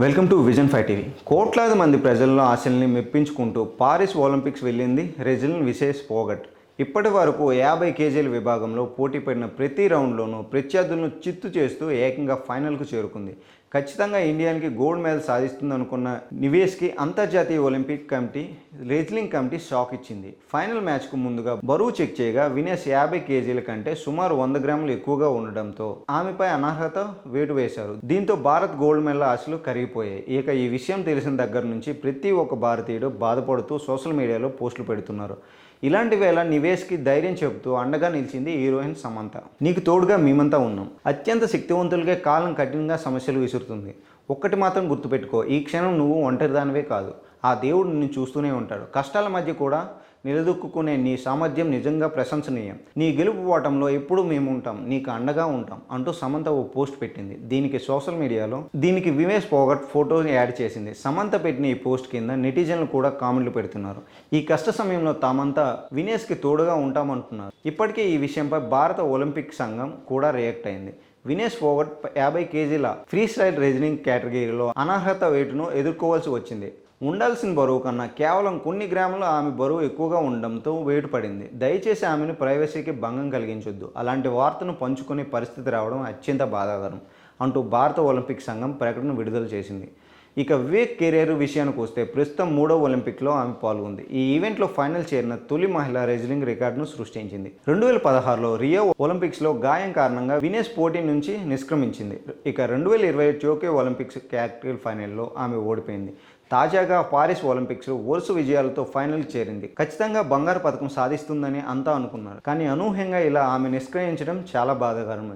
Welcome to vision five TV. కోట్లాది మంది ప్రజల్లో ఆశల్ని మెప్పించుకుంటూ పారిస్ ఒలింపిక్స్ వెళ్ళింది రెజిల్ విశేష్ పోగట్. ఇప్పటి వరకు యాభై కేజీల విభాగంలో పోటీ పడిన ప్రతి రౌండ్లోనూ ప్రత్యర్థులను చిత్తు చేస్తూ ఏకంగా ఫైనల్కు చేరుకుంది. ఖచ్చితంగా ఇండియాకి గోల్డ్ మెడల్ సాధిస్తుంది అనుకున్న నివేష్కి అంతర్జాతీయ Olympic committee wrestling committee shock ఇచ్చింది. ఫైనల్ మ్యాచ్కు ముందుగా బరువు చెక్ చేయగా వినేష్ యాభై కేజీల కంటే సుమారు వంద గ్రాములు ఎక్కువగా ఉండడంతో ఆమెపై అనర్హత వేటు వేశారు. దీంతో భారత్ గోల్డ్ మెడల్ ఆశలు కరిగిపోయాయి. ఇక ఈ విషయం తెలిసిన దగ్గర నుంచి ప్రతి ఒక్క భారతీయుడు బాధపడుతూ సోషల్ మీడియాలో పోస్టులు పెడుతున్నారు. ఇలాంటి వేళ నివేష్కి ధైర్యం చెబుతూ అండగా నిలిచింది హీరోయిన్ సమంత. నీకు తోడుగా మేమంతా ఉన్నాం. అత్యంత శక్తివంతులకే కాలం కఠినంగా సమస్యలు విసురుతుంది. ఒక్కటి మాత్రం గుర్తుపెట్టుకో ఈ క్షణం నువ్వు ఒంటరిదానివే కాదు. ఆ దేవుడు నిన్ను చూస్తూనే ఉంటాడు. కష్టాల మధ్య కూడా నిలదొక్కునే నీ సామర్థ్యం నిజంగా ప్రశంసనీయం. నీ గెలుపు ఓటంలో ఎప్పుడూ మేము ఉంటాం నీకు అండగా ఉంటాం అంటూ సమంత ఓ పోస్ట్ పెట్టింది. దీనికి సోషల్ మీడియాలో దీనికి వివేష్ పోగట్ ఫోటోని యాడ్ చేసింది. సమంత పెట్టిన ఈ పోస్ట్ కింద నెటిజన్లు కూడా కామెంట్లు పెడుతున్నారు. ఈ కష్ట సమయంలో తామంతా వినేష్కి తోడుగా ఉంటామంటున్నారు. ఇప్పటికే ఈ విషయంపై భారత ఒలింపిక్ సంఘం కూడా రియాక్ట్ అయింది. వినేష్ ఫోగట్ యాభై కేజీల ఫ్రీ స్టైల్ రెజ్లింగ్ కేటగిరీలో అనర్హత వేటును ఎదుర్కోవాల్సి వచ్చింది. ఉండాల్సిన బరువు కన్నా కేవలం కొన్ని గ్రాములు ఆమె బరువు ఎక్కువగా ఉండడంతో వేటు పడింది దయచేసి ఆమెను ప్రైవసీకి భంగం కలిగించొద్దు. అలాంటి వార్తను పంచుకునే పరిస్థితి రావడం అత్యంత బాధాకరం అంటూ భారత ఒలింపిక్ సంఘం ప్రకటన విడుదల చేసింది. ఇక వివేక్ కెరీర్ విషయానికి వస్తే ప్రస్తుతం మూడో ఒలింపిక్లో ఆమె పాల్గొంది. ఈ ఈవెంట్లో ఫైనల్ చేరిన తొలి మహిళ రెజ్లింగ్ రికార్డును సృష్టించింది. రెండు వేల పదహారులో రియో ఒలింపిక్స్లో గాయం కారణంగా వినేష్ పోటీ నుంచి నిష్క్రమించింది. ఇక రెండు వేల ఇరవై టోక్యో ఒలింపిక్స్ క్యాటగిరీ ఫైనల్లో ఆమె ఓడిపోయింది. తాజాగా పారిస్ ఒలింపిక్స్ వరుస విజయాలతో ఫైనల్ చేరింది. ఖచ్చితంగా బంగారు పథకం సాధిస్తుందని అంతా అనుకున్నారు. కానీ అనూహ్యంగా ఇలా ఆమె నిష్క్రమించడం చాలా బాధాకరమైంది.